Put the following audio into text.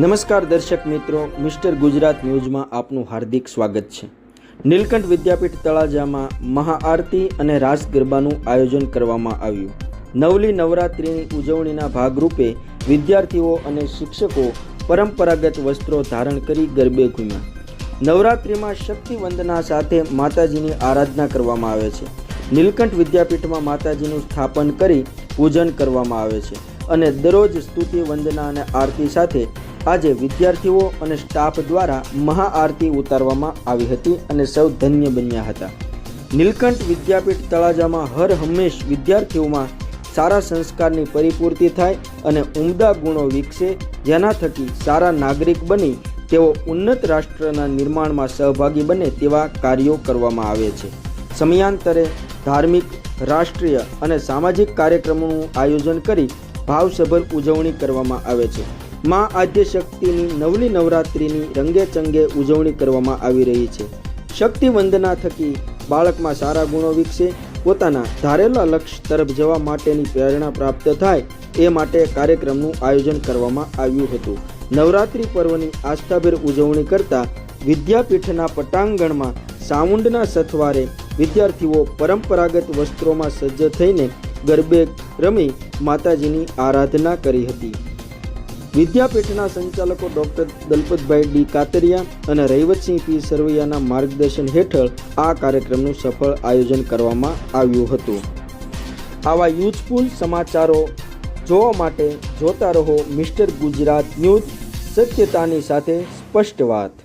નમસ્કાર દર્શક મિત્રો, મિસ્ટર ગુજરાત ન્યૂઝમાં આપનું હાર્દિક સ્વાગત છે. નીલકંઠ વિદ્યાપીઠ તળાજામાં મહાઆરતી અને રાસ ગરબાનું આયોજન કરવામાં આવ્યું. નવલી નવરાત્રિની ઉજવણીના ભાગરૂપે વિદ્યાર્થીઓ અને શિક્ષકો પરંપરાગત વસ્ત્રો ધારણ કરી ગરબે ઘૂમ્યા. નવરાત્રિમાં શક્તિ વંદના સાથે માતાજીની આરાધના કરવામાં આવે છે. નીલકંઠ વિદ્યાપીઠમાં માતાજીનું સ્થાપન કરી પૂજન કરવામાં આવે છે. અને દરરોજ સ્તુતિ વંદના અને આરતી સાથે આજે વિદ્યાર્થીઓ અને સ્ટાફ દ્વારા મહાઆરતી ઉતારવામાં આવી હતી અને સૌ ધન્ય બન્યા હતા. નીલકંઠ વિદ્યાપીઠ તળાજામાં હર હંમેશ વિદ્યાર્થીઓમાં સારા સંસ્કારની પરિપૂર્તિ થાય અને ઉમદા ગુણો વિકસે, જેના થકી સારા નાગરિક બની, તેઓ ઉન્નત રાષ્ટ્રના નિર્માણમાં સહભાગી બને તેવા કાર્યો કરવામાં આવે છે. સમયાંતરે ધાર્મિક, રાષ્ટ્રીય અને સામાજિક કાર્યક્રમોનું આયોજન કરી ભાવસભર ઉજવણી કરવામાં આવે છે. મા આદ્યશક્તિની નવલી નવરાત્રિની રંગે ચંગે ઉજવણી કરવામાં આવી રહી છે. શક્તિ વંદના થકી બાળકમાં સારા ગુણો વિકસે, પોતાના ધારેલા લક્ષ્ય તરફ જવા માટેની પ્રેરણા પ્રાપ્ત થાય, એ માટે કાર્યક્રમનું આયોજન કરવામાં આવ્યું હતું. નવરાત્રિ પર્વની આસ્થાભેર ઉજવણી કરતા વિદ્યાપીઠના પટાંગણમાં સાઉન્ડના સથવારે વિદ્યાર્થીઓ પરંપરાગત વસ્ત્રોમાં સજ્જ થઈને ગરબે રમી માતાજીની આરાધના કરી હતી. વિદ્યાપીઠના સંચાલકો ડોક્ટર દલપતભાઈ ડી કાતરિયા અને રૈવતસિંહ પી સરવૈયાના માર્ગદર્શન હેઠળ આ કાર્યક્રમનું સફળ આયોજન કરવામાં આવ્યું હતું. આવા યુઝફુલ સમાચારો જોવા માટે જોતા રહો મિસ્ટર ગુજરાત ન્યૂઝ, સત્યતાની સાથે સ્પષ્ટ વાત.